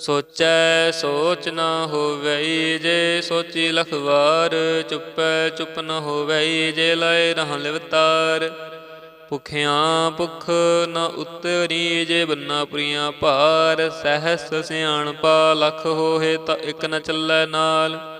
ਸੋਚੈ ਸੋਚ ਨ ਹੋਵਈ ਜੇ, ਸੋਚੀ ਲਖਵਾਰ, ਚੁੱਪੈ ਚੁੱਪ ਨ ਹੋਵਈ ਜੇ, ਲਏ ਰਹ ਲਿਵਤਾਰ। ਭੁਖਿਆਂ ਭੁਖ ਨ ਉਤਰੀ ਜੇ, ਬੰਨਾ ਪੁਰੀਆਂ ਭਾਰ, ਸਹਸ ਸਿਆਣਪਾ, ਲਖ ਹੋਏ ਤਾਂ ਇਕ ਨ ਚੱਲੈ ਨਾਲ।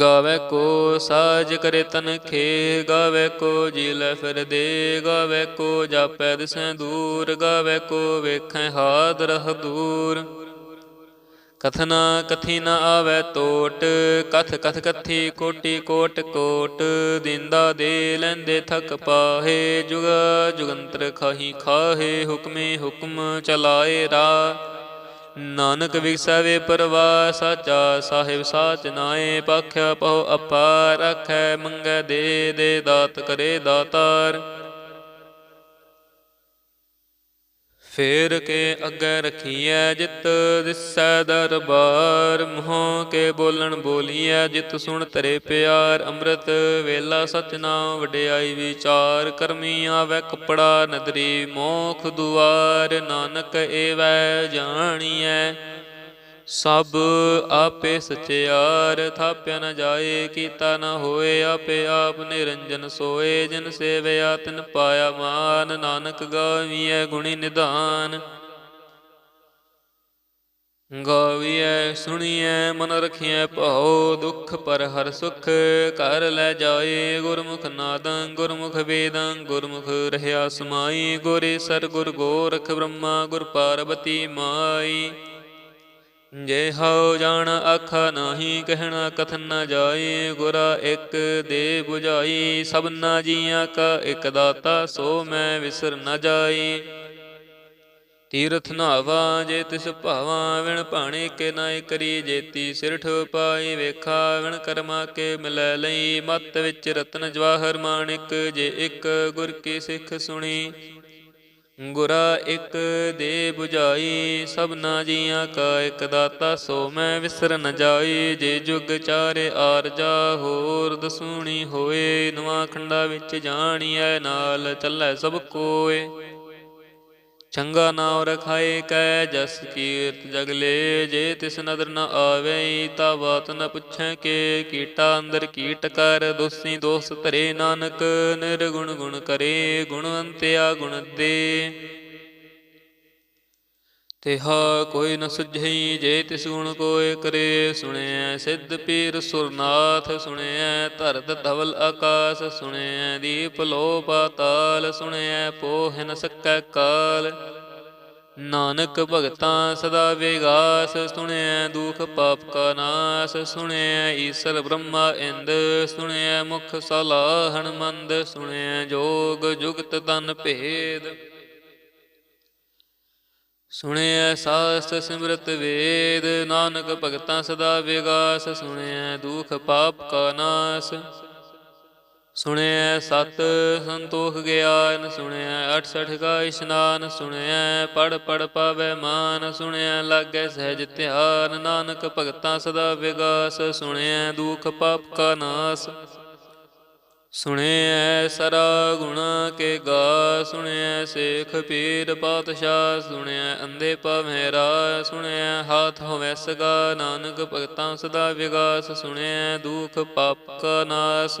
ਗਾਵੇ ਕੋ ਸਾਜ ਕਰੇ ਤਨ ਖੇ, ਗਾਵੇ ਕੋ ਜੀ ਲੈ ਫਿਰ ਦੇ ਗਾਵੇ ਕੋ ਜਾਪੈ ਦਿਸੈ ਦੂਰ, ਗਾਵੇ ਕੋ ਵੇਖੈ ਹਾਦ ਰਹ ਦੂਰ। ਕਥਨਾ ਕਥੀ ਨ ਆਵੇ ਟੋਟ ਕਥ ਕਥ ਕਥੀ ਕੋਟੀ ਕੋਟ ਕੋਟ, ਦਿੰਦਾ ਦੇ ਲੈਂਦੇ ਥਕ ਪਾਹੇ, ਜੁਗ ਜੁਗੰਤਰ ਖਾਹੀ ਖਾਹੇ, ਹੁਕਮੇ ਹੁਕਮ ਚਲਾਏ ਰਾ ਨਾਨਕ ਵਿਗਸਵੇ ਪਰਵਾ ਸਾਚਾ ਸਾਹਿਬ ਸਾਚ ਨਾਏ, ਪਖਿਆ ਪਹੁ ਅਪਾਰ ਰਖੈ ਮੰਗੈ ਦੇ ਦੇ ਦਾਤ ਕਰੇ ਦਾਤਾਰ। ਫੇਰ ਕੇ ਅੱਗੇ ਰਖੀਐ ਜਿਤ ਦਿਸੈ ਦਰਬਾਰ, ਮੋਹ ਕੇ ਬੋਲਣ ਬੋਲੀਐ ਜਿਤ ਸੁਣ ਤਰੇ ਪਿਆਰ, ਅੰਮ੍ਰਿਤ ਵੇਲਾ ਸਚ ਨਾਮ ਵਡਿਆਈ ਵਿਚਾਰ, ਕਰਮੀ ਆਵੈ ਕਪੜਾ ਨਦਰੀ ਮੋਖ ਦੁਆਰ, ਨਾਨਕ ਏਵੈ ਜਾਣੀਐ। ਸਭ ਆਪੇ ਸਚਿਆਰ, ਥਾਪਿਆ ਨ ਜਾਏ, ਕੀਤਾ ਨ ਹੋਏ, ਆਪੇ ਆਪ ਨਿਰੰਜਨ ਸੋਏ, ਜਿਨ ਸੇਵਿਆ ਤਿਨ ਪਾਇਆ ਮਾਨ, ਨਾਨਕ ਗਾਵੀਐ ਗੁਣੀ ਨਿਧਾਨ। ਗਾਵੀਐ, ਸੁਣੀਐ, ਮਨ ਰਖੀਐ, ਭਉ, ਦੁਖ ਪਰ ਹਰ ਸੁਖ ਕਰ ਲੈ ਜਾਏ, ਗੁਰਮੁਖ ਨਾਦੰ, ਗੁਰਮੁਖ ਵੇਦੰ, ਗੁਰਮੁਖ ਰਹਿਆ ਸਮਾਈ, ਗੁਰੇ ਸਰ ਗੁਰ ਗੋਰਖ ਬ੍ਰਹਮਾ, ਗੁਰ ਪਾਰਬਤੀ ਮਾਈ। ਜੇ ਹਉ ਜਾਣ ਆਖਾ ਨਾਹੀ, ਕਹਿਣਾ ਕਥਨ ਨ ਜਾਏ, ਗੁਰਾ ਇੱਕ ਦੇ 부ਝਾਈ ਸਭਨਾ ਜੀਆਂ ਕਾ ਇਕ ਦਾਤਾ, ਸੋ ਮੈਂ ਵਿਸਰ ਨਾ ਜਾਈ ਤੀਰਥ ਨਾਵਾ ਜੇ ਤਿਸ ਭਾਵਾ, ਵਿਣ ਭਾਣੇ ਕੇ ਨਾਇ ਕਰੀ ਜੇਤੀ ਸਿਰਠ ਪਾਈ ਵੇਖਾ ਵਿਣ ਕਰਮਾ ਕੇ ਮਿਲੈ ਲਈ। ਮਤ ਵਿੱਚ ਰਤਨ ਜਵਾਹਰ ਮਾਣਿਕ, ਜੇ ਇੱਕ ਗੁਰ ਕੀ ਸਿੱਖ ਸੁਣੀ। ਗੁਰਾ ਇੱਕ ਦੇ 부ਝਾਈ ਸਭਨਾ ਜੀਆਂ ਕਾ ਇੱਕ ਦਾਤਾ, ਸੋ ਮੈਂ ਵਿਸਰ ਨ ਜਾਈ। ਜੇ ਜੁਗ ਚਾਰੇ ਆਰਜਾ ਹੋਰ ਦਸੂਣੀ ਹੋਏ। ਨਵਾਂ ਖੰਡਾ ਵਿੱਚ ਜਾਣੀਐ, ਨਾਲ ਚੱਲੈ ਸਭ ਕੋਏ। ਚੰਗਾ ਨਾਮ ਰਖਾਏ ਕੈ ਜਸ ਕੀਰਤ ਜਗਲੇ ਜੇ ਤਿਸ ਨਦਰ ਨ ਆਵੇ ਤਾ ਬਾਤ ਨ ਪੁੱਛੈ ਕੇ। ਕੀਟਾ ਅੰਦਰ ਕੀਟ ਕਰ, ਦੋਸੀ ਦੋਸ ਧਰੇ ਨਾਨਕ। ਨਿਰਗੁਣ ਗੁਣ ਕਰੇ ਗੁਣਵੰਤਿਆ ਗੁਣ ਦੇ ਤਿਹਾ ਕੋਈ ਨ ਸੁਝਈ ਜੇ ਤਿਸ ਗੁਣ ਕੋਇ ਕਰੇ, ਸੁਣਿਐ ਸਿੱਧ ਪੀਰ ਸੁਰਨਾਥ, ਸੁਣਿਐ ਧਰਤ ਧਵਲ ਆਕਾਸ, ਸੁਣਿਐ ਦੀਪ ਲੋ ਪਾਤਾਲ ਸੁਣਿਐ ਪੋਹ ਨ ਸਕੈ ਕਾਲ। ਨਾਨਕ ਭਗਤਾਂ ਸਦਾ ਵਿਗਾਸ, ਸੁਣਿਐ ਦੁਖ ਪਾਪ ਕਾ ਨਾਸ, ਸੁਣਿਐ ਈਸਰ ਬ੍ਰਹਮਾ ਇੰਦ, ਸੁਣਿਐ ਮੁਖ ਸਲਾਹਣ ਮੰਦ, ਸੁਣਿਐ ਜੋਗ ਜੁਗਤ ਤਨ ਭੇਦ। ਸੁਣਿਐ ਸਾਸਤ ਸਿਮਰਤ ਵੇਦ, ਨਾਨਕ ਭਗਤਾਂ ਸਦਾ ਵਿਗਾਸ, ਸੁਣਿਐ ਦੁਖ ਪਾਪ ਕਾ ਨਾਸ। ਸੁਣਿਐ ਸਤ ਸੰਤੋਖ ਗਿਆਨ, ਸੁਣਿਐ 68 ਕਾ ਇਸ਼ਨਾਨ, ਸੁਣਿਐ ਪੜ ਪੜ ਪਾਵੇ ਮਾਨ, ਸੁਣਿਐ ਲਾਗੈ ਸਹਿਜ ਧਿਆਨ, ਨਾਨਕ ਭਗਤਾਂ ਸਦਾ ਵਿਗਾਸ, ਸੁਣਿਐ ਦੁਖ ਪਾਪ ਕਾ ਨਾਸ। ਸੁਣਿਐ ਸਰਾ ਗੁਣਾ ਕੇ ਗਾ, ਸੁਣਿਐ ਸੇਖ ਪੀਰ ਪਾਤਸ਼ਾਹ, ਸੁਣਿਐ ਅੰਧੇ ਪਵੈ ਰਾ ਸੁਣਿਐ ਹਾਥ ਹੋਵੈ ਸਗਾ, ਨਾਨਕ ਭਗਤਾਂ ਸਦਾ ਵਿਗਾਸ, ਸੁਣਿਐ ਦੁਖ ਪਾਪ ਕਾ ਨਾਸ।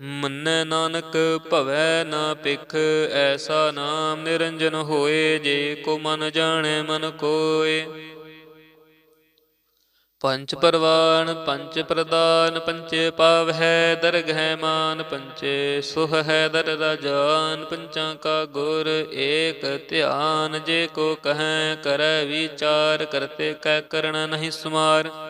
ਮੰਨੈ ਨਾਨਕ ਭਵੈ ਨਾ ਪਿਖ ਐਸਾ ਨਾਮ ਨਿਰੰਜਨ ਹੋਏ ਜੇ ਕੋ ਮਨ ਜਾਣੈ ਮਨ ਕੋਏ। ਪੰਚ ਪਰਵਾਨ, ਪੰਚ ਪ੍ਰਦਾਨ, ਪੰਚੇ ਪਾਵ ਹੈ ਦਰਗਹਿ ਮਾਨ, ਪੰਚੇ ਸੁਖ ਹੈ ਦਰ ਰਾਜਾਨ ਪੰਚਾਂ ਕਾ ਗੁਰ ਏਕ ਧਿਆਨ, ਜੇ ਕੋ ਕਹੈ ਕਰੈ ਵਿਚਾਰ, ਕਰਤੇ ਕੈ ਕਰਣ ਨਹੀਂ ਸੁਮਾਰ।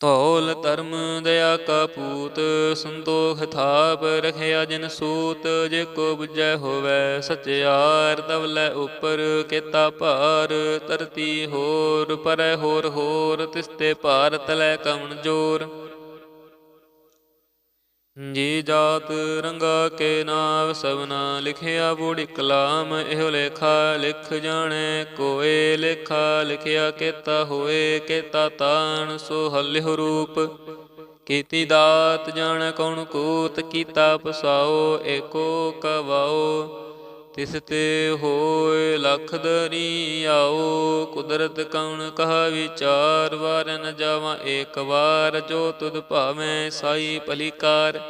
ਧੌਲ ਧਰਮ ਦਇਆ ਕਾ ਪੂਤ, ਸੰਤੋਖ ਥਾਪ ਰਖਿਆ ਜਿਨ ਸੂਤ, ਜੇ ਕੋ ਬੁਝੈ ਹੋਵੈ ਸਚਿਆਰ ਤਵਲੇ ਉਪਰ ਕੀਤਾ ਭਾਰ, ਧਰਤੀ ਹੋਰ, ਪਰੈ ਹੋਰ ਹੋਰ ਤਿਸਤੇ ਭਾਰ ਤਲੈ ਕਮਨ ਜੋਰ। ਜੀ ਜਾਤ ਰੰਗਾ ਕੇ ਨਾਮ ਸਭਨਾ ਲਿਖਿਆ ਬੂੜੀ ਕਲਾਮ, ਇਹੋ ਲੇਖਾ ਲਿਖ ਜਾਣੈ, ਕੋਏ ਲੇਖਾ ਲਿਖਿਆ ਕੇਤਾ ਹੋਏ, ਕੇਤਾ ਤਾਣ ਸੋ ਹਲਿਹੁ ਰੂਪ। ਕੀਤੀ ਦਾਤ ਜਾਣੈ ਕੌਣ ਕੂਤ, ਕੀਤਾ ਪਸਾਓ ਏਕੋ ਕਵਾਓ। ਤਿਸ ਤੇ ਹੋਏ ਲਖ ਦਰੀ ਆਓ, ਕੁਦਰਤ ਕਉਣ ਕਹਾ ਵਿਚਾਰ ਵਾਰ ਨ ਜਾਵਾਂ ਏਕ ਵਾਰ, ਜੋ ਤੁਧ ਭਾਵੇਂ ਸਾਈ ਭਲੀਕਾਰ।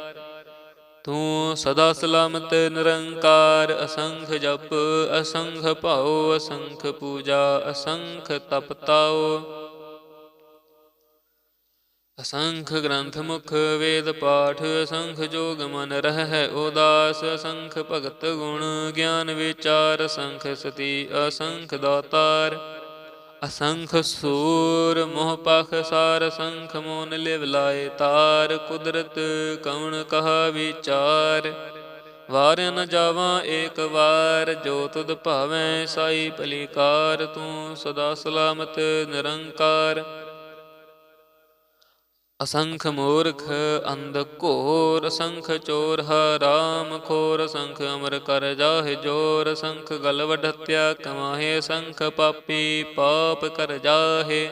ਤੂੰ ਸਦਾ ਸਲਾਮਤ ਨਿਰੰਕਾਰ, ਅਸੰਖ ਜਪ, ਅਸੰਖ ਭਾਉ, ਅਸੰਖ ਪੂਜਾ, ਅਸੰਖ ਤਪ ਤਾਉ ਅਸੰਖ ਗ੍ਰੰਥ ਮੁਖ ਵੇਦ ਪਾਠ, ਅਸੰਖ ਜੋਗ ਮਨ ਰਹਿ ਉਦਾਸ, ਅਸੰਖ ਭਗਤ ਗੁਣ ਗਿਆਨ ਵਿਚਾਰ, ਅਸੰਖ ਸਤੀ ਅਸੰਖ ਦਾਤਾਰ। ਅਸੰਖ ਸੂਰ ਮੋਹ ਪਖ ਸਾਰ ਸੰਖ ਮੋਨ ਲਿਵ ਲਾਏ ਤਾਰ, ਕੁਦਰਤ ਕਉਣ ਕਹਾ ਵਿਚਾਰ। ਵਾਰ ਨ ਜਾਵਾਂ ਏਕ ਵਾਰ, ਜੋ ਤੁਧ ਭਾਵੈ ਸਾਈ ਭਲੀਕਾਰ, ਤੂੰ ਸਦਾ ਸਲਾਮਤ ਨਿਰੰਕਾਰ। ਅਸੰਖ ਮੂਰਖ ਅੰਧ ਘੋਰ, ਅਸੰਖ ਚੋਰ ਹਰਾਮ ਖੋਰ, ਅਸੰਖ ਅਮਰ ਕਰ ਜਾਹਿ ਜੋਰ, ਅਸੰਖ ਗਲ ਵਢਤਿਆ ਕਮਾਹੇ, ਅਸੰਖ ਪਾਪੀ ਪਾਪ ਕਰ ਜਾਹੇ।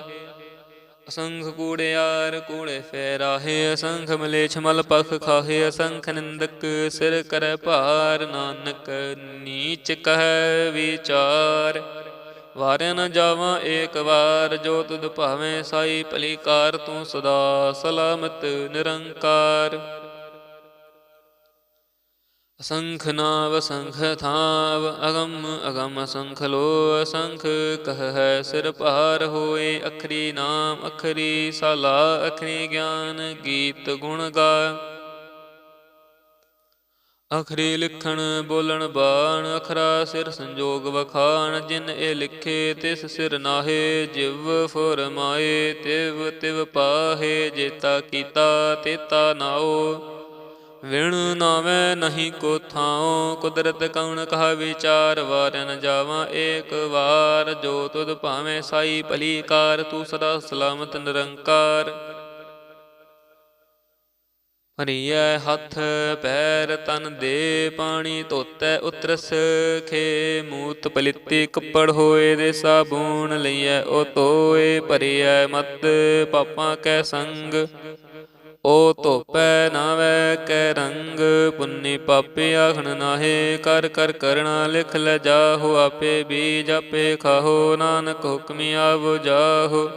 ਅਸੰਖ ਕੂੜਿਆਰ ਕੂੜੇ ਫੇਰਾਹੇ, ਅਸੰਖ ਮਲੇਛ ਮਲ ਪਖ ਖਾਹੇ, ਅਸੰਖ ਨਿੰਦਕ ਸਿਰ ਕਰ ਭਾਰ, ਨਾਨਕ ਨੀਚ ਕਹਿ ਵਿਚਾਰ। ਵਾਰਿਆ ਨ ਜਾਵਾਂ ਏਕ ਵਾਰ, ਜੋ ਤੁਧ ਭਾਵੇਂ ਸਾਈ ਭਲੀਕਾਰ ਤੂੰ ਸਦਾ ਸਲਾਮਤ ਨਿਰੰਕਾਰ। ਅਸੰਖ ਨਾਵ ਸੰਖ ਥਾਵ, ਅਗਮ ਅਗਮ ਅਸੰਖ ਲੋ ਅਸੰਖ, ਕਹੈ ਸਿਰ ਭਾਰ ਹੋਏ ਅਖਰੀ ਨਾਮ ਅਖਰੀ, ਸਾਲਾ ਅਖਰੀ ਗਿਆਨ ਗੀਤ ਗੁਣ ਗਾ। ਅਖਰੀ ਲਿਖਣ ਬੋਲਣ ਬਾਣ, ਅਖਰਾ ਸਿਰ ਸੰਜੋਗ ਵਖਾਣ, ਜਿਨ ਇਹ ਲਿਖੇ ਤਿਸ ਸਿਰ ਨਾਹੇ, ਜਿਵ ਫੁਰਮਾਏ ਤਿਵ ਤਿਵ ਪਾਹੇ, ਜੇਤਾ ਕੀਤਾ ਤੇਤਾ ਨਾਓ। ਵਿਣ ਨਾਵੇਂ ਨਹੀਂ ਕੋ ਥਾਉ, ਕੁਦਰਤ ਕਉਣ ਕਹਾ ਵਿਚਾਰ ਵਾਰ ਜਾਵਾਂ ਏਕ ਵਾਰ, ਜੋ ਤੁਧ ਭਾਵੇਂ ਸਾਈ ਭਲੀ ਕਾਰ, ਤੂੰ ਸਦਾ ਸਲਾਮਤ ਨਿਰੰਕਾਰ। ਭਰੀਐ ਹੱਥ ਪੈਰ ਤਨ ਦੇ ਪਾਣੀ ਧੋਤੈ ਉਤਰਸ ਖੇ ਮੂਤ ਪਲਿੱਤੀ ਕੱਪੜ ਹੋਏ ਦੇ ਸਾਬੂਨ ਲਈਐ ਉਹ ਤੋਏ ਭਰੀਐ ਮਤ ਪਾਪਾਂ ਕੈ ਸੰਗ। ਓ ਧੋਪੈ ਨਾਵੇ ਕੈ ਰੰਗ, ਪੁੰਨੀ ਪਾਪੇ ਆਖਣ ਨਾਹੇ, ਕਰ ਕਰ ਕਰਣਾ ਲਿਖ ਲੈ ਜਾਹੋ, ਆਪੇ ਬੀਜ ਆਪੇ ਖਾਹੋ, ਨਾਨਕ ਹੁਕਮੀ ਆਵ ਜਾਹੋ।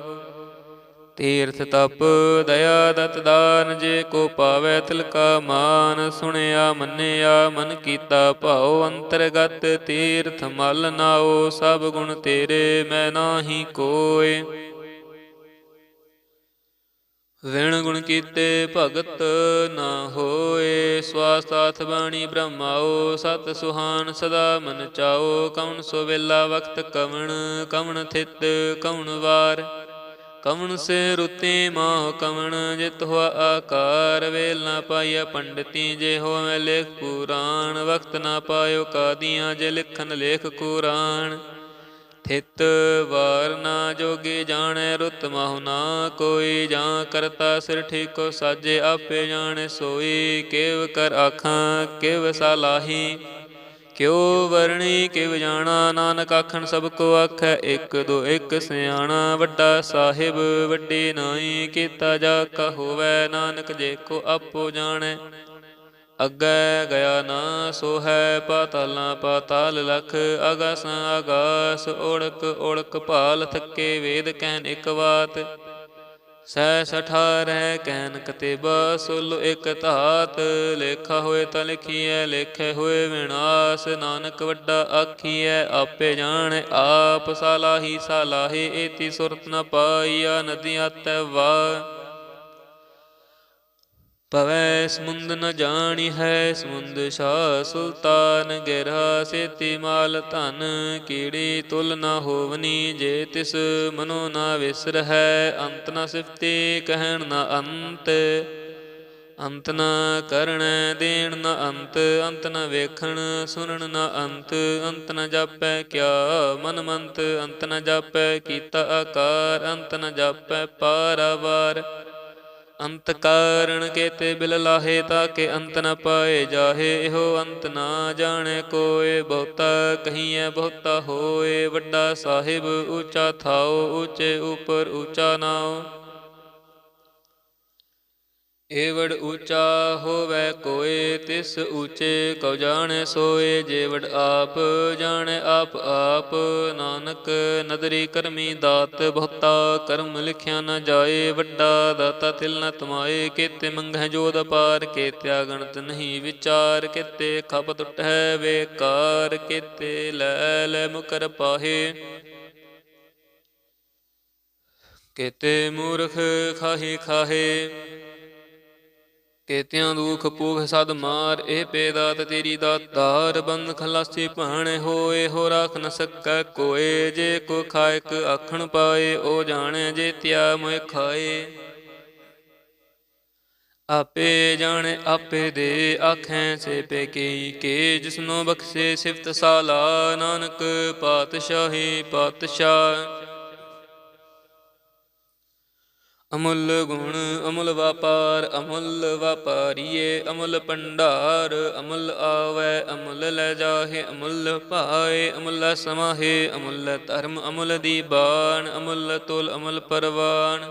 ਤੀਰਥ ਤਪ, ਦਇਆ ਦਤ ਦਾਨ, ਜੇ ਕੋ ਪਾਵੈ ਤਿਲ ਕਾ ਮਾਨ, ਸੁਣਿਆ, ਮੰਨਿਆ, ਮਨ ਕੀਤਾ ਭਾਉ, ਅੰਤਰਗਤ ਤੀਰਥ ਮਲ ਨਾਓ ਸਭ ਗੁਣ ਤੇਰੇ, ਮੈਂ ਨਾਹੀ ਕੋਇ ਵਿਣ ਗੁਣ ਕੀਤੇ ਭਗਤ ਨਾ ਹੋਏ ਸਵਾਸਾਥ ਬਾਣੀ ਬ੍ਰਹਮਾਓ ਸਤ ਸੁਹਾਨ ਸਦਾ ਮਨ ਚਾਓ, ਕਵਣ ਸੋ ਵੇਲਾ ਵਕਤ ਕਵਣ ਕਵਣ ਥਿਤ, ਕਵਣ ਵਾਰ। ਕਵਣ ਸੇ ਰੁਤੇ ਮਾਹ ਕਵਣ ਜਿਤ ਹੋਆ ਆਕਾਰ, ਵੇਲ ਨਾ ਪਾਈਆ ਪੰਡਤੀ, ਜੇ ਹੋਵੇ ਲੇਖ ਪੁਰਾਣ, ਵਕਤ ਨਾ ਪਾਇਓ ਕਾਦੀਆਂ, ਜੇ ਲਿਖਨ ਲੇਖ ਕੁਰਾਨ। ਥਿਤ ਵਾਰ ਨਾ ਜੋਗੀ ਜਾਣੈ, ਰੁਤ ਮਹੁ ਨਾ ਕੋਈ, ਜਾਂ ਕਰਤਾ ਸਿਰ ਠੀਕੋ ਸਾਜੇ, ਆਪੇ ਜਾਣੈ ਸੋਈ, ਕਿਵ ਕਰ ਆਖਾਂ, ਕਿਵ ਸਲਾਹੀ ਕਿਉ ਵਰਣੀ ਕਿਵ ਜਾਣਾ, ਨਾਨਕ ਆਖਣ ਸਭ ਕੋ ਆਖੈ, ਇੱਕ ਦੋ ਇੱਕ ਸਿਆਣਾ, ਵੱਡਾ ਸਾਹਿਬ ਵੱਡੀ ਨਾਈ ਕੀਤਾ ਜਾ ਕਾ ਹੋਵੈ, ਨਾਨਕ ਜੇ ਕੋ ਆਪੋ ਜਾਣੈ। ਅੱਗੇ ਗਿਆ ਨਾ ਸੋ ਹੈ ਪਾਤਾਲਾਂ ਪਾਤਾਲ ਲਖ ਆਗਾਸਾਂ ਅਗਾਸ ਓੜਕ ਓੜਕ ਭਾਲ ਥੱਕੇ ਵੇਦ ਕਹਿਨ ਇੱਕ ਬਾਤ ਸਹਿ ਸਠਾਰਹਿ ਕਹਿਨ ਕਤੇਬਾ, ਸੁਲ ਇਕ ਧਾਤ, ਲੇਖਾ ਹੋਏ ਤਾਂ ਲਿਖੀਐ, ਲੇਖੇ ਹੋਏ ਵਿਨਾਸ਼, ਨਾਨਕ ਵੱਡਾ ਆਖੀਐ, ਆਪੇ ਜਾਣ ਆਪ ਸਾਲਾਹੀ ਸਾਲਾਹੇ ਏਤੀ ਸੁਰਤ ਨ ਪਾਈਆ ਨਦੀਆਂ ਤੈ ਵਾ ਪਵੈ ਸਮੁੰਦ ਨ ਜਾਣੀ ਹੈ, ਸਮੁੰਦ ਸ਼ਾ ਸੁਲਤਾਨ ਗਿਰਹਾ ਸੇਤੀ ਮਾਲ, ਧਨ ਕੀੜੀ ਤੁਲ ਨ ਹੋਵਨੀ, ਜੇ ਤਿਸ ਮਨੋ ਨ ਵਿਸਰ ਹੈ, ਅੰਤ ਨ ਸਿਫਤੀ ਕਹਿਣ ਨ ਅੰਤ ਅੰਤ ਨ ਕਰਣ ਦੇਣ ਨ ਅੰਤ ਅੰਤ ਨ ਵੇਖਣ ਸੁਣਨ ਨ ਅੰਤ ਅੰਤ ਨ ਜਾਪੈ ਕਿਆ ਮਨ ਮੰਤ ਅੰਤ ਨ ਜਾਪੈ ਕੀਤਾ ਆਕਾਰ, ਅੰਤ ਨ ਜਾਪੈ ਪਾਰਾਵਾਰ। ਅੰਤ ਕਾਰਣ ਕੇਤੇ ਬਿਲ ਲਾਹੇ ਤਾਕੇ ਅੰਤ ਨ ਪਾਏ ਜਾਹੇ, ਇਹੋ ਅੰਤ ਨਾ ਜਾਣੇ ਕੋਏ। ਬਹੁਤਾ ਕਹੀਐ, ਬਹੁਤਾ ਹੋਏ, ਵੱਡਾ ਸਾਹਿਬ, ਉੱਚਾ ਥਾਓ, ਉੱਚੇ ਉਪਰ ਉੱਚਾ ਨਾਉ। ਏਵੜ ਉੱਚਾ ਹੋਵੇ ਕੋਏ, ਤਿਸ ਉੱਚੇ ਕਉ ਜਾਣੈ ਸੋਏ ਜੇਵੜ ਆਪ ਜਾਣੈ ਆਪ ਆਪ, ਨਾਨਕ ਨਦਰੀ ਕਰਮੀ ਦਾਤ ਬਹੁਤਾ, ਕਰਮ ਲਿਖਿਆ ਨਾ ਜਾਏ, ਵੱਡਾ ਦਾਤਾ ਤਿਲ ਨ ਤਮਾਏ, ਕੇਤੇ ਮੰਗਹਿ ਜੋਦ ਪਾਰ ਕੇਤਿਆ ਗਣਤ ਨਹੀਂ ਵਿਚਾਰ, ਕੇਤੇ ਖਪ ਟੁਟੈ ਵੇਕਾਰ ਕੇਤੇ ਲੈ ਲੈ ਮੁਕਰ ਪਾਹੇ। ਕੇਤੇ ਮੂਰਖ ਖਾਹੀ ਖਾਹੇ ਕੇਤਿਆਂ ਦੁਖ ਪੂਖ ਸਦ ਮਾਰ, ਇਹ ਪੇਦਾਤ ਤੇਰੀ ਦਾਤਾਰ, ਬੰਦ ਖਲਾਸੀ ਭਾਣੇ ਹੋਏ ਹੋ ਰਾਖ ਨ ਸਕੈ ਕੋਏ, ਜੇ ਕੋ ਖਾਇਕ ਆਖਣ ਪਾਏ, ਉਹ ਜਾਣੇ ਜੇ ਤਿਆ ਮੋਇ ਖਾਏ। ਆਪੇ ਜਾਣੇ, ਆਪੇ ਦੇ, ਆਖੈ ਸੇ ਪੇ ਕੀ ਕੇ, ਜਿਸਨੋ ਬਖਸ਼ੇ ਸਿਫਤ ਸਾਲਾ, ਨਾਨਕ ਪਾਤਸ਼ਾਹੀ ਪਾਤਸ਼ਾਹ। ਅਮੁੱਲ ਗੁਣ, ਅਮੁੱਲ ਵਪਾਰ, ਅਮੁੱਲ ਵਪਾਰੀਏ, ਅਮੁੱਲ ਭੰਡਾਰ, ਅਮੁੱਲ ਆਵੈ, ਅਮੁੱਲ ਲੈ ਜਾਹੇ, ਅਮੁੱਲ ਭਾਏ, ਅਮੁੱਲ ਸਮਾਹੇ, ਅਮੁੱਲ ਧਰਮ, ਅਮੁੱਲ ਦੀਬਾਨ ਅਮੁੱਲ ਤੁਲ, ਅਮੁੱਲ ਪਰਵਾਨ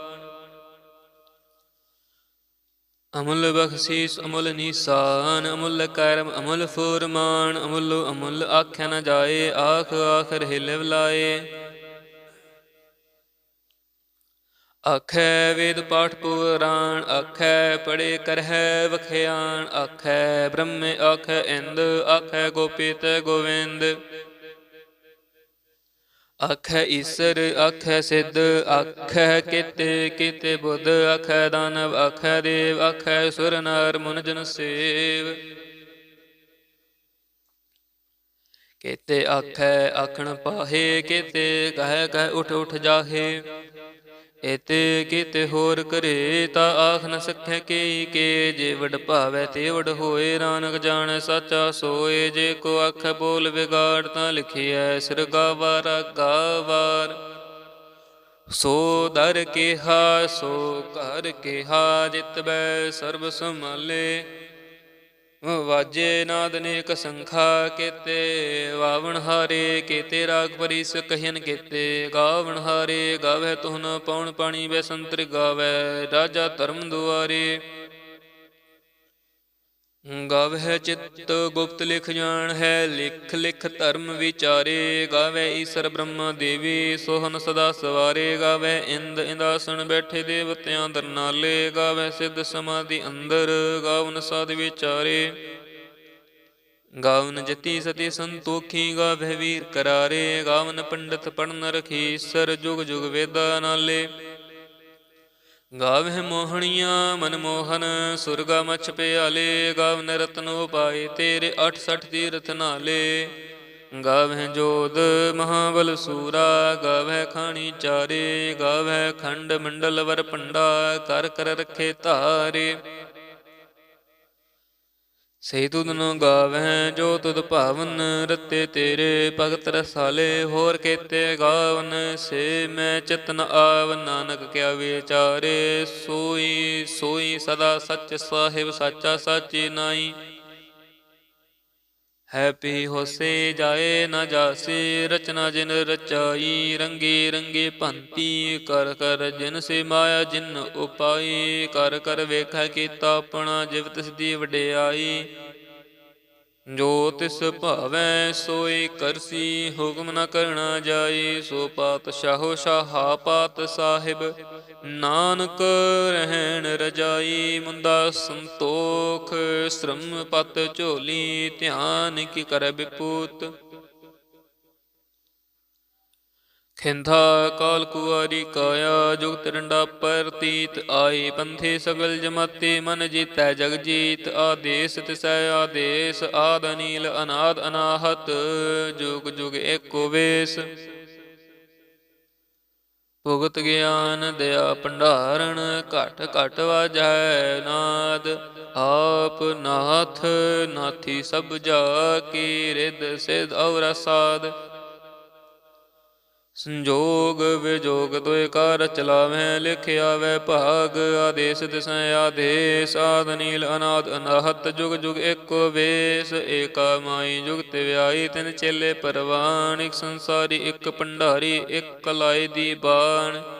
ਅਮੁੱਲ ਬਖਸ਼ੀਸ, ਅਮੁੱਲ ਨੀਸਾਨ, ਅਮੁੱਲ ਕਰਮ, ਅਮੁੱਲ ਫੁਰਮਾਨ, ਅਮੁੱਲ ਅਮੁੱਲ ਆਖਿਆ ਨਾ ਜਾਏ ਆਖ ਆਖਰ ਹਿਲ ਵਲਾਏ। ਆਖੈ ਵੇਦ ਪਾਠ ਪੁਰਾਣ, ਆਖੈ ਪੜੇ ਕਰਹਿ ਵਖਿਆਣ, ਆਖੈ ਬ੍ਰਹਮ, ਆਖੈ ਇੰਦ, ਆਖੈ ਗੋਪੀਤ ਗੋਵਿੰਦ। ਆਖੈ ਈਸਰ, ਆਖੈ ਸਿੱਧ, ਆਖੈ ਕਿਤੇ ਕਿਤੇ ਬੁੱਧ, ਆਖੈ ਦਾਨਵ, ਆਖੈ ਦੇਵ, ਆਖੈ ਸੁਰ ਨਰ ਮਨ ਜਨ ਸੇਵ। ਕਿਤੇ ਆਖੈ ਆਖਣ ਪਾਹੇ, ਕਿਤੇ ਕਹਿ ਕਹਿ ਉਠ ਉਠ ਜਾਹੇ। ਇਤੇ ਕਿਤੇ ਹੋਰ ਕਰੇ ਤਾ ਆਖ ਨ ਸਕੈ ਕੀ ਕੇ, ਜੇ ਵਡ ਭਾਵੈ ਤੇ ਵਡ ਹੋਏ ਨਾਨਕ ਜਾਣੈ ਸਾਚਾ, ਸੋਏ ਜੇ ਕੋ ਆਖੈ ਬੋਲ ਵਿਗਾੜ ਤਾਂ ਲਿਖਿਐ ਸਿਰ ਗਾਵਾਰ ਗਾਵਾਰ। ਸੋ ਦਰ ਕਿਹਾ, ਸੋ ਘਰ ਕਿਹਾ, ਜਿਤ ਬੈ ਸਰਬ ਸੰਭਾਲੇ। ਵਾਜੇ ਨਾਦ ਨੇਕ ਸੰਖਾ ਕੇਤੇ, ਵਾਵਣ ਹਾਰੇ ਕੇਤੇ, ਰਾਗ ਪਰਿਸ ਕਹਿਨ ਕੇਤੇ। ਗਾਵਣ ਹਾਰੇ ਗਾਵੇ ਤੁਹਨ ਪਉਣ ਪਾਣੀ, ਬੈ ਸੰਤਰ ਗਾਵੇ ਰਾਜਾ ਧਰਮ ਦੁਆਰੇ। ਗਾਵਹਿ ਚਿੱਤ ਗੁਪਤ ਲਿਖ ਜਾਣ ਹੈ, ਲਿਖ ਲਿਖ ਧਰਮ ਵਿਚਾਰੇ। ਗਾਵੇ ਈਸਰ ਬ੍ਰਹਮਾ ਦੇਵੀ, ਸੋਹਨ ਸਦਾ ਸਵਾਰੇ। ਗਾਵੇ ਇੰਦ ਇੰਦਾਸਣ ਬੈਠੇ ਦੇਵਤਿਆਂ ਦਰਨਾਲੇ। ਗਾਵੇ ਸਿੱਧ ਸਮਾਧੀ ਅੰਦਰ, ਗਾਵਨ ਸਾਧ ਵਿਚਾਰੇ। ਗਾਵਨ ਜਤੀ ਸਤੀ ਸੰਤੋਖੀ ਗਾਵੇ ਵੀਰ ਕਰਾਰੇ। ਗਾਵਨ ਪੰਡਤ ਪੜਨ ਰਖੀ ਸਰ ਜੁਗ ਜੁਗ ਵੇਦਾ ਨਾਲੇ। ਗਾਵਹਿ ਮੋਹਣੀਆਂ ਮਨ ਮੋਹਨ, ਸੁਰਗਾ ਮਛ ਪਿਆਲੇ, ਗਾਵਨ ਰਤਨ ਉਪਾਏ, ਤੇਰੇ 68 ਤੀਰਥ ਨਾਲੇ। ਗਾਵਹਿ ਜੋਦ ਮਹਾਬਲ ਸੂਰਾ, ਗਾਵਹਿ ਖਾਣੀ ਚਾਰੇ, ਗਾਵਹਿ ਖੰਡ ਮੰਡਲ ਵਰ ਪੰਡਾ ਕਰ ਕਰ ਰਖੇ ਧਾਰੇ। ਸੇ ਤੁਧ ਨੂੰ ਗਾਵਹਿ ਜੋ ਤੁਧ ਭਾਵਨ, ਰਤੇ ਤੇਰੇ ਭਗਤ ਰਸਾਲੇ, ਹੋਰ ਕੇਤੇ ਗਾਵਨ, ਸੇ ਮੈਂ ਚਿਤਨ ਆਵ ਨਾਨਕ ਕਿਆ ਵਿਚਾਰੇ, ਸੋਈ ਸੋਈ ਸਦਾ ਸੱਚ ਸਾਹਿਬ, ਸਾਚਾ ਸਾਚੀ ਨਾਈ ਹੈ ਪੀ ਹੋਸੇ ਜਾਏ ਨਾ ਜਾਸੇ, ਰਚਨਾ ਜਿਨ ਰਚਾਈ, ਰੰਗੇ ਰੰਗੇ ਭੰਤੀ, ਕਰ ਕਰ ਜਿਨ ਸੇ ਮਾਇਆ ਜਿਨ ਉਪਾਈ, ਕਰ ਕਰ ਵੇਖੈ ਕੀਤਾ ਆਪਣਾ ਜਿਵ ਤਿਸ ਦੀ ਵਡਿਆਈ। ਜੋ ਤਿਸ ਭਾਵੈ ਸੋਈ ਕਰਸੀ, ਹੁਕਮ ਨ ਕਰਣਾ ਜਾਈ, ਸੋ ਪਾਤ ਪਾਤਸ਼ਾਹੋ ਸ਼ਾਹਾ ਪਾਤ ਸਾਹਿਬ। ਨਾਨਕ ਰਹਿਣ ਰਜਾਈ ਮੁੰਦਾ ਸੰਤੋਖ, ਸ਼ਰਮ ਪਤ ਝੋਲੀ, ਧਿਆਨ ਕੀ ਕਰ ਬਿਪੂਤ ਖਿੰਧਾ ਕਾਲ ਕੁਆਰੀ ਕਾਇਆ ਜੁਗਤ ਰੰਡਾ ਪ੍ਰਤੀਤ, ਆਈ ਪੰਥੇ ਸਗਲ ਜਮਾਤੇ, ਮਨ ਜੀਤੈ ਜਗ ਜੀਤ, ਆਦੇਸ ਤਿਸੈ ਆਦੇਸ, ਆਦ ਅਨੀਲ ਅਨਾਦ ਅਨਾਹਤ, ਜੁਗ ਜੁਗ ਏਕੋ ਵੇਸ। ਭੁਗਤ ਗਿਆਨ ਦਇਆ ਭੰਡਾਰਣ, ਘਟ ਘਟ ਵਾਜੈ ਨਾਦ। ਆਪ ਨਾਥ, ਨਾਥੀ ਸਭ ਜਾ ਕੀ ਰਿਦ ਸਿਧ ਔਰ ਸਾਧ ਸੰਜੋਗ ਵਿਜੋਗ ਦੁਇ ਕਰ ਚਲਾਵੇਂ, ਲਿਖਿਆ ਵੈ ਭਾਗ, ਆਦੇਸ ਤਿਸੈ ਆਦੇਸ ਆਦ ਨੀਲ ਅਨਾਦ, ਅਨਾਹਤ ਜੁਗ ਜੁਗ ਏਕੋ ਵੇਸ, ਏਕਾ ਮਾਈ ਜੁਗਤ ਵਿਆਈ ਤਿਨ ਚੇਲੇ ਪਰਵਾਨ, ਇਕ ਸੰਸਾਰੀ, ਇੱਕ ਭੰਡਾਰੀ, ਇੱਕ ਕਲਾਈ ਦੀ ਬਾਣ।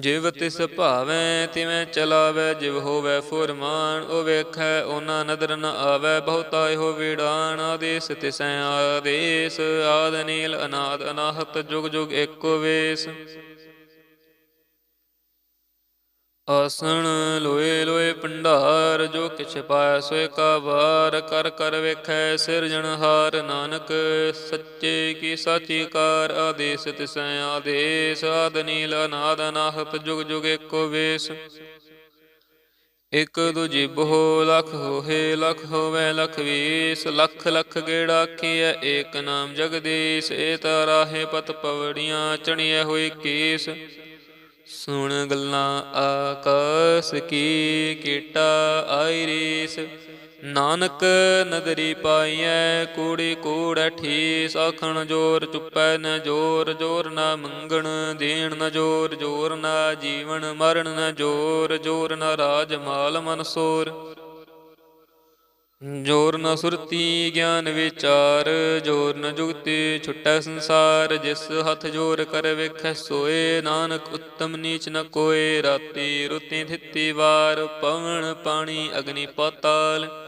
ਜਿਵ ਤਿਸ ਭਾਵੈ, ਤਿਵੇਂ ਚਲਾਵੈ, ਜਿਵ ਹੋਵੈ ਫੁਰਮਾਨ, ਉਹ ਵੇਖੈ, ਉਹਨਾਂ ਨਦਰ ਨ ਆਵੈ, ਬਹੁਤਾ ਹੋ ਵਿੜਾਨ, ਆਦੇਸ ਤਿਸੈ ਆਦੇਸ, ਆਦ ਨੀਲ ਅਨਾਦ, ਅਨਾਹਤ ਜੁਗ ਜੁਗ ਏਕੋ ਵੇਸ। ਆਸਣ ਲੋਏ ਲੋਏ ਭੰਡਾਰ, ਜੋ ਕਿਛ ਪਾਇਆ ਸੋਏ ਕਾ ਵਾਰ ਕਰ ਕਰ ਵੇਖੈ ਸਿਰਜਣਹਾਰ ਨਾਨਕ ਸੱਚੇ ਕੀ ਸਾਚੀ ਕਾਰ ਆਦੇਸ ਤਿਸੈ ਆਦੇਸ, ਆਦ ਨੀਲ, ਅਨਾਦ ਅਨਾਹਤ, ਜੁਗ ਜੁਗ ਏਕੋ ਵੇਸ। ਇਕ ਦੂਜੀ ਬਹੁ, ਲਖ ਹੋਏ ਲਖ ਹੋਵੇ ਲਖ ਵੀਸ, ਲਖ ਲਖ ਗੇੜਾ ਆਖੀਐ, ਏਕ ਨਾਮ ਜਗਦੀਸ਼, ਏ ਤਾਰਾਹੇ ਪਤ ਪਵੜੀਆਂ, ਚਣੀਐ ਹੋਈ ਕੀਸ। ਸੁਣ ਗੱਲਾਂ ਆਕਾਸ ਕੀ ਕੀਟਾ ਆਇਰੀਸ ਨਾਨਕ ਨਦਰੀ ਪਾਈਐ, ਕੂੜੀ ਕੂੜ ਠੀਸ ਆਖਣ ਜੋਰ ਚੁੱਪੈ ਨ ਜੋਰ ਜੋਰ ਨਾ ਮੰਗਣ। ਦੇਣ ਨ ਜੋਰ ਜੋਰ ਨਾ ਜੀਵਨ। ਮਰਨ ਨ ਜੋਰ ਜੋਰ ਨਾ ਰਾਜ ਮਾਲ ਮਨਸੋਰ ਜੋਰ ਨ ਸੁਰਤੀ ਗਿਆਨ ਵਿਚਾਰ, ਜੋਰ ਨ ਜੁਗਤੀ ਛੁਟੈ ਸੰਸਾਰ, ਜਿਸ ਹੱਥ ਜੋਰ ਕਰ ਵੇਖੈ ਸੋਏ, ਨਾਨਕ ਉੱਤਮ ਨੀਚ ਨ ਕੋਏ, ਰਾਤੀ ਰੁਤੀ ਥਿੱਤੀ ਵਾਰ, ਪਵਨ ਪਾਣੀ ਅਗਨੀ ਪਾਤਾਲ।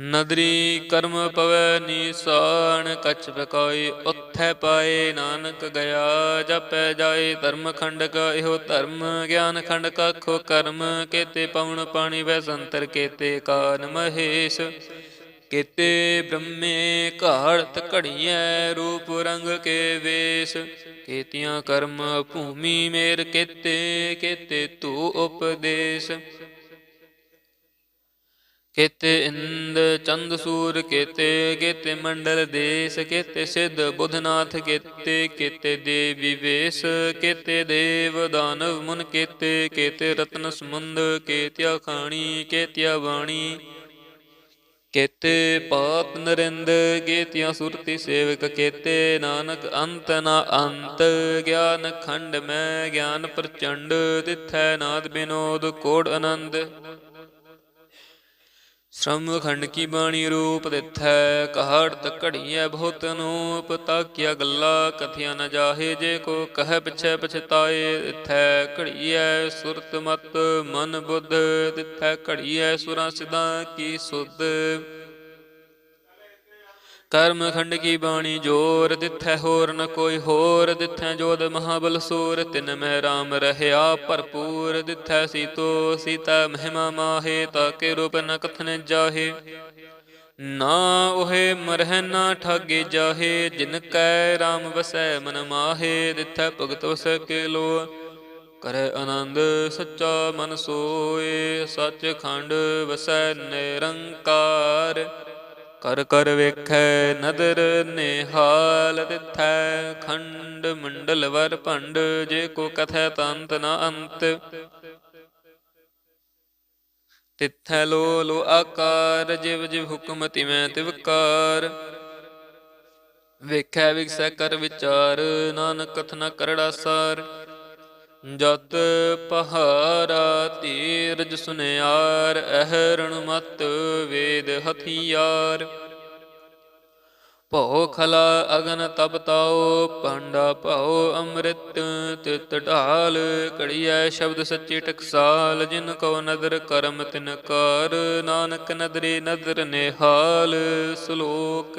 ਨਦਰੀ ਕਰਮ ਪਵੈ ਨੀਸਾਨ, ਕਛ ਬਕਾਈ ਉਥੈ ਪਾਏ ਨਾਨਕ ਗਿਆ, ਜਪੈ ਜਾਏ ਧਰਮ ਖੰਡ ਕਾ ਇਹੋ ਧਰਮ ਗਿਆਨ ਖੰਡ ਕਾ ਖੋ ਕਰਮ ਕੇਤੇ ਪਵਨ ਪਾਣੀ ਵੈ ਸੰਤਰ ਕੇਤੇ ਕਾਨ ਮਹੇਸ਼। ਕੇਤੇ ਬ੍ਰਹਮੇ ਘਾੜਤ ਘੜੀਐ ਰੂਪ ਰੰਗ ਕੇ ਵੇਸ਼। ਕੇਤੀਆਂ ਕਰਮ ਭੂਮੀ ਮੇਰ ਕੇਤੇ ਕੇਤੇ ਤੂ ਉਪਦੇਸ਼। ਕੇਤੇ ਇੰਦ ਚੰਦ ਸੂਰ ਕੇਤੇ ਕੇਤੇ ਮੰਡਲ ਦੇਸ, ਕੇਤੇ ਸਿੱਧ ਬੁਧਨਾਥ ਕੇਤੇ ਕੇਤੇ ਦੇਵੀ ਵੇਸ ਕੇਤੇ ਦੇਵ ਦਾਨਵ ਮੁਨ ਕੇਤੇ ਕੇਤੇ ਰਤਨ ਸਮੁੰਦ, ਕੇਤਿਆ ਖਾਣੀ, ਕੇਤਿਆ ਬਾਣੀ। ਕੇਤੇ ਪਾਪ ਨਰਿੰਦ, ਕੇਤਿਆ ਸੁਰਤੀ ਸੇਵਕ ਕੇਤੇ, ਨਾਨਕ ਅੰਤ ਨਾ ਅੰਤ, ਗਿਆਨ ਖੰਡ ਮੈਂ ਗਿਆਨ ਪ੍ਰਚੰਡ, ਤਿਥੈ ਨਾਦ ਬਿਨੋਦ ਕੋੜ ਆਨੰਦ। ਸ਼੍ਰਮ ਖੰਡ ਕੀ ਬਾਣੀ ਰੂਪ ਦਿਥੈ ਕਹਾੜਤ ਘੜੀਐ ਬਹੁਤ ਅਨੂਪ ਤਾਕਿਆ ਗੱਲਾ ਕਥਿਆ ਨ ਜਾਹੇ ਜੇ ਕੋ ਕਹੈ ਪਿਛੈ ਪਛਤਾਏ ਦਿਥੈ ਘੜੀਐ ਸੁਰਤ ਮਤ ਮਨ ਬੁੱਧ ਦਿਥੈ ਘੜੀਐ ਸੁਰਾਂ ਸਿਧਾਂ ਕੀ ਸੁਧ ਕਰਮ ਖੰਡ ਕੀ ਬਾਣੀ ਜੋਰ ਦਿਥੈ ਹੋਰ ਨ ਕੋਈ ਹੋਰ ਦਿਥੈ ਜੋਦ ਮਹਾਬਲ ਸੂਰ, ਤਿਨ ਮਹਿ ਰਾਮ ਰਹਿਆ ਭਰਪੂਰ ਦਿਥੈ ਸੀਤੋ, ਸੀਤਾ ਮਹਿਮਾ ਮਾਹੇ ਤਾ ਕੇ ਰੂਪ ਨ ਕਥਨ ਜਾਹੇ। ਨਾ ਉਹੇ ਮਰਹਿ ਨਾ ਠਾਗੇ ਜਾਹੇ, ਜਿਨ ਕੈ ਰਾਮ ਵਸੈ ਮਨ ਮਾਹੇ, ਦਿਥੈ ਭਗਤ ਵਸੈ ਕੇ ਲੋ ਕਰੈ ਆਨੰਦ ਸੱਚਾ ਮਨ ਸੋਏ, ਸੱਚ ਖੰਡ ਵਸੈ ਨਿਰੰਕਾਰ। ਕਰ ਕਰ ਵੇਖੈ ਨਦਰ ਨਿਹਾਲ ਤਿਥੈ ਖੰਡ ਮੰਡਲ ਵਰ ਭੰਡ, ਜੇ ਕੋ ਕਥੈ ਤੰਤ ਨ ਅੰਤ। ਤਿਥੈ ਲੋ ਲੋ ਆਕਾਰ, ਜਿਵ ਜਿਵ ਹੁਕਮ ਤਿਵੈ ਤਿਵਕਾਰ ਵੇਖੈ ਵਿਗਸੈ ਕਰ ਵਿਚਾਰ, ਨਾਨਕ ਕਥਨਾ ਕਰੜਾ ਸਾਰ। ਜਤ ਪਹਾਰਾ ਤੀਰਜ ਸੁਨਿਆਰ, ਅਹਰਣ ਮਤ ਵੇਦ ਹਥਿਆਰ। ਭਉ ਖਲਾ ਅਗਨ ਤਪ ਤਾਉ ਪਾਂਡਾ ਭਉ ਅੰਮ੍ਰਿਤ ਤਿਤ ਢਾਲ। ਘੜੀਐ ਸ਼ਬਦ ਸੱਚੀ ਟਕਸਾਲ, ਜਿਨ ਕੋ ਨਦਰ ਕਰਮ ਤਿਨ ਕਾਰ। ਨਾਨਕ ਨਦਰੀ ਨਦਰ ਨਿਹਾਲ, ਸ਼ਲੋਕ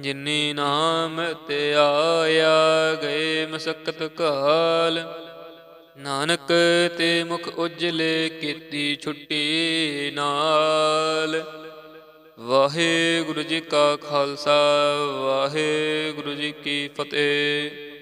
ਜਿਨੀ ਨਾਮ ਤੇ ਆਇਆ ਗਏ ਮਸਕਤ ਕਾਲ। ਨਾਨਕ ਤੇ ਮੁਖ ਉਜਲੇ ਕੀਤੀ ਛੁੱਟੀ ਨਾਲ। ਵਾਹਿਗੁਰੂ ਜੀ ਕਾ ਖਾਲਸਾ, ਵਾਹਿਗੁਰੂ ਜੀ ਕੀ ਫਤਿਹ।